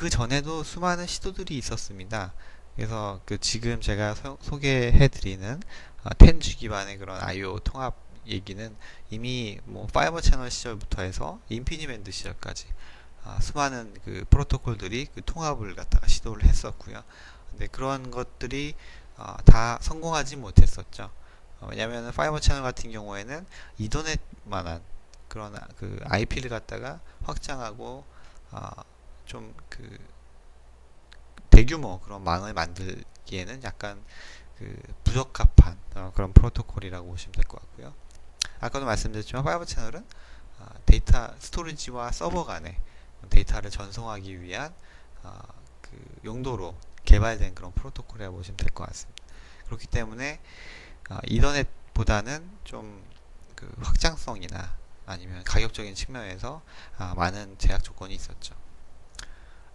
그 전에도 수많은 시도들이 있었습니다. 그래서 그 지금 제가 소, 개해드리는 어, 10G 기반의 그런 I/O 통합 얘기는 이미 뭐 파이버 채널 시절부터 해서 인피니 밴드 시절까지 아, 수많은 그 프로토콜들이 그 통합을 갖다가 시도를 했었고요. 근데 그런 것들이 어, 다 성공하지 못했었죠. 어, 왜냐하면 파이버 채널 같은 경우에는 이더넷만한 그런 그 IP를 갖다가 확장하고 어, 좀 그 대규모 그런 망을 만들기에는 약간 그 부적합한 어, 그런 프로토콜이라고 보시면 될 것 같고요. 아까도 말씀드렸지만 파이버 채널은 어, 데이터 스토리지와 서버 간의 데이터를 전송하기 위한 어, 그 용도로 개발된 그런 프로토콜이라고 보시면 될 것 같습니다. 그렇기 때문에 어, 이더넷보다는 좀 그 확장성이나 아니면 가격적인 측면에서 아, 많은 제약 조건이 있었죠.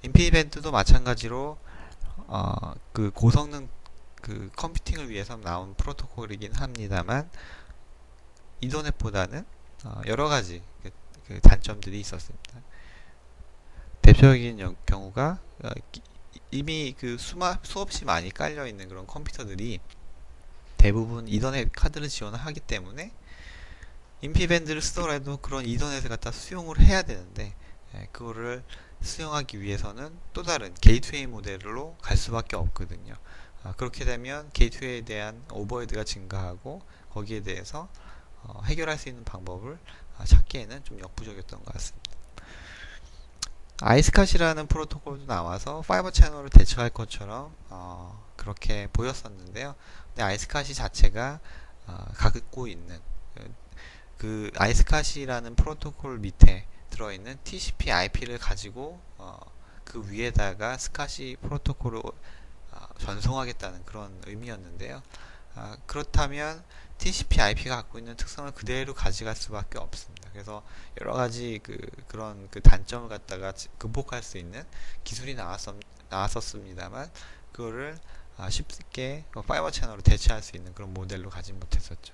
인피니밴드도 마찬가지로 어, 그 고성능 그 컴퓨팅을 위해서 나온 프로토콜이긴 합니다만 이더넷보다는 어, 여러 가지 그, 그 단점들이 있었습니다. 대표적인 경우가 어, 이미 그 수마, 수없이 많이 깔려 있는 그런 컴퓨터들이 대부분 이더넷 카드를 지원을 하기 때문에 인피밴드를 쓰더라도 그런 이더넷을 갖다 수용을 해야 되는데 예, 그거를 수용하기 위해서는 또 다른 게이트웨이 모델로 갈 수밖에 없거든요. 아, 그렇게 되면 게이트웨이에 대한 오버헤드가 증가하고 거기에 대해서 어, 해결할 수 있는 방법을 아, 찾기에는 좀 역부족이었던 것 같습니다. 아이스카시라는 프로토콜도 나와서 파이버 채널을 대처할 것처럼 어, 그렇게 보였었는데요. 근데 아이스카시 자체가 어, 갖고 있는 그, 그 아이스카시라는 프로토콜 밑에 들어있는 TCP IP를 가지고 어, 그 위에다가 스카시 프로토콜을 어, 전송하겠다는 그런 의미였는데요. 아, 그렇다면 TCP IP가 갖고 있는 특성을 그대로 가져갈 수밖에 없습니다. 그래서 여러 가지 그 그런 그 단점을 갖다가 극복할 수 있는 기술이 나왔었, 나왔었습니다만 그거를 아, 쉽게 파이버 채널로 대체할 수 있는 그런 모델로 가지 못했었죠.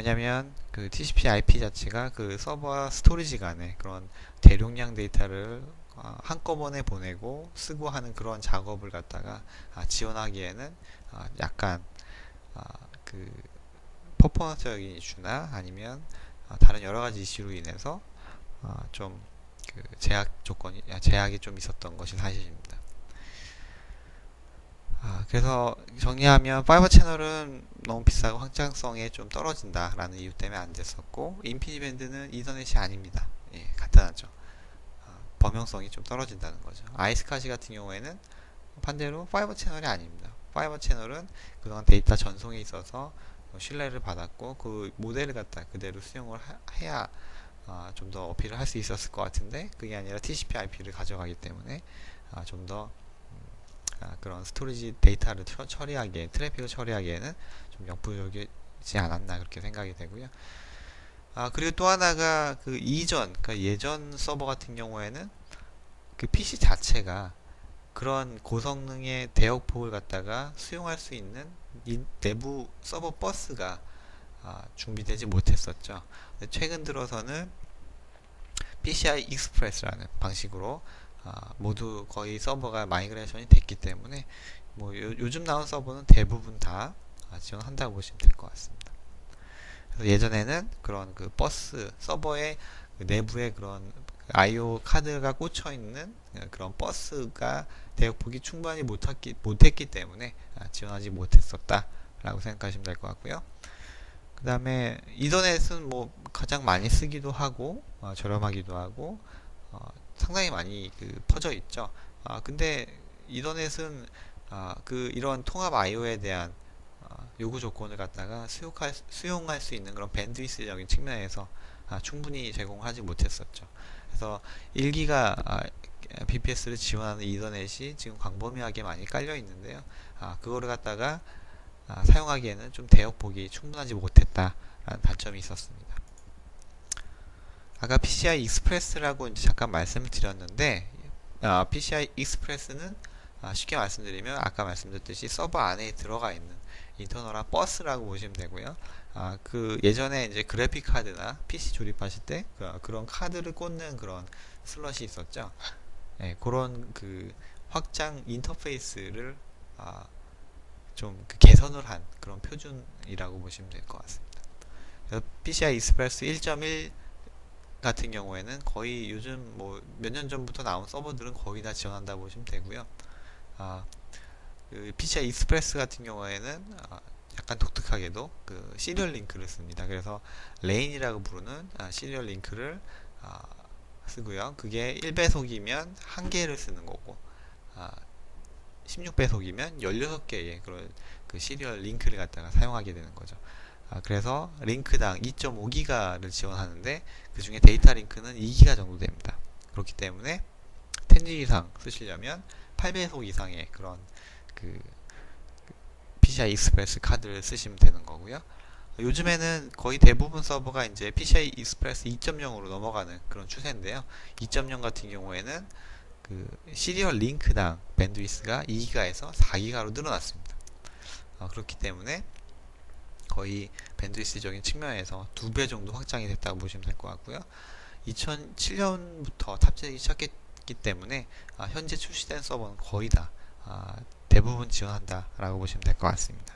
왜냐면 그 TCP IP 자체가 그 서버와 스토리지 간의 그런 대용량 데이터를 어, 한꺼번에 보내고 쓰고 하는 그런 작업을 갖다가 아, 지원하기에는 아, 약간 아, 그 퍼포먼스적인 이슈나 아니면 다른 여러 가지 이슈로 인해서 좀 그 제약 조건이 제약이 좀 있었던 것이 사실입니다. 아, 그래서 정리하면 파이버 채널은 너무 비싸고 확장성에 좀 떨어진다 라는 이유 때문에 안 됐었고 인피니밴드는 이더넷이 아닙니다. 예, 간단하죠. 아, 범용성이 좀 떨어진다는 거죠. 아이스카시 같은 경우에는 반대로 파이버 채널이 아닙니다. 파이버 채널은 그동안 데이터 전송에 있어서 신뢰를 받았고 그 모델을 갖다 그대로 수용을 하, 해야 아, 좀 더 어필을 할 수 있었을 것 같은데 그게 아니라 TCP/IP를 가져가기 때문에 아, 좀더 아, 그런 스토리지 데이터를 처리하기에 트래픽을 처리하기에는 좀 역부족이지 않았나 그렇게 생각이 되고요. 아 그리고 또 하나가 그 이전 그러니까 예전 서버 같은 경우에는 그 PC 자체가 그런 고성능의 대역폭을 갖다가 수용할 수 있는 내부 서버 버스가 아, 준비되지 못했었죠. 최근 들어서는 PCI Express라는 방식으로 아, 모두 거의 서버가 마이그레이션이 됐기 때문에 뭐 요, 즘 나온 서버는 대부분 다 아, 지원한다고 보시면 될 것 같습니다. 그래서 예전에는 그런 그 버스 서버의 그 내부에 그런 I/O 카드가 꽂혀 있는 그런 버스가 대역폭이 충분히 못했기, 못했기 때문에 아, 지원하지 못했었다라고 생각하시면 될 것 같고요. 그 다음에 이더넷은 뭐 가장 많이 쓰기도 하고 어, 저렴하기도 하고 어, 상당히 많이 그 퍼져 있죠. 아, 근데 이더넷은 아, 그 이런 통합 I/O에 대한 아, 요구 조건을 갖다가 수용할, 수용할 수 있는 그런 밴드위스적인 측면에서 아, 충분히 제공하지 못했었죠. 그래서 1기가 아, BPS를 지원하는 이더넷이 지금 광범위하게 많이 깔려 있는데요. 아, 그거를 갖다가 아, 사용하기에는 좀 대역폭이 충분하지 못했다라는 단점이 있었습니다. 아까 PCI 익스프레스라고 이제 잠깐 말씀을 드렸는데 어, PCI 익스프레스는 어, 쉽게 말씀드리면 아까 말씀드렸듯이 서버 안에 들어가 있는 인터널한 버스라고 보시면 되고요. 아, 그 예전에 이제 그래픽 카드나 PC 조립하실 때 그, 런 카드를 꽂는 그런 슬롯이 있었죠. 예, 그런 그 확장 인터페이스를 아, 좀 그 개선을 한 그런 표준이라고 보시면 될 것 같습니다. PCI Express 1.1 같은 경우에는 거의 요즘 뭐 몇 년 전부터 나온 서버들은 거의 다 지원한다 고 보시면 되고요. 아, 그 PCI Express 같은 경우에는 아, 약간 독특하게도 그 시리얼 링크를 씁니다. 그래서 레인이라고 부르는 아, 시리얼 링크를 아, 쓰고요. 그게 1배속이면 한 개를 쓰는 거고 아, 16배속이면 16개의 그런 그 시리얼 링크를 갖다가 사용하게 되는 거죠. 아, 그래서 링크당 2.5기가를 지원하는데 그 중에 데이터 링크는 2기가 정도 됩니다. 그렇기 때문에 10G 이상 쓰시려면 8배속 이상의 그런 그 PCI 익스프레스 카드를 쓰시면 되는 거고요. 요즘에는 거의 대부분 서버가 이제 PCI 익스프레스 2.0으로 넘어가는 그런 추세인데요. 2.0 같은 경우에는 그 시리얼 링크당 밴드위스가 2기가에서 4기가로 늘어났습니다. 어, 그렇기 때문에 거의 밴드위스적인 측면에서 두 배 정도 확장이 됐다고 보시면 될 것 같고요. 2007년부터 탑재되기 시작했기 때문에 아, 현재 출시된 서버는 거의 다 아, 대부분 지원한다라고 보시면 될 것 같습니다.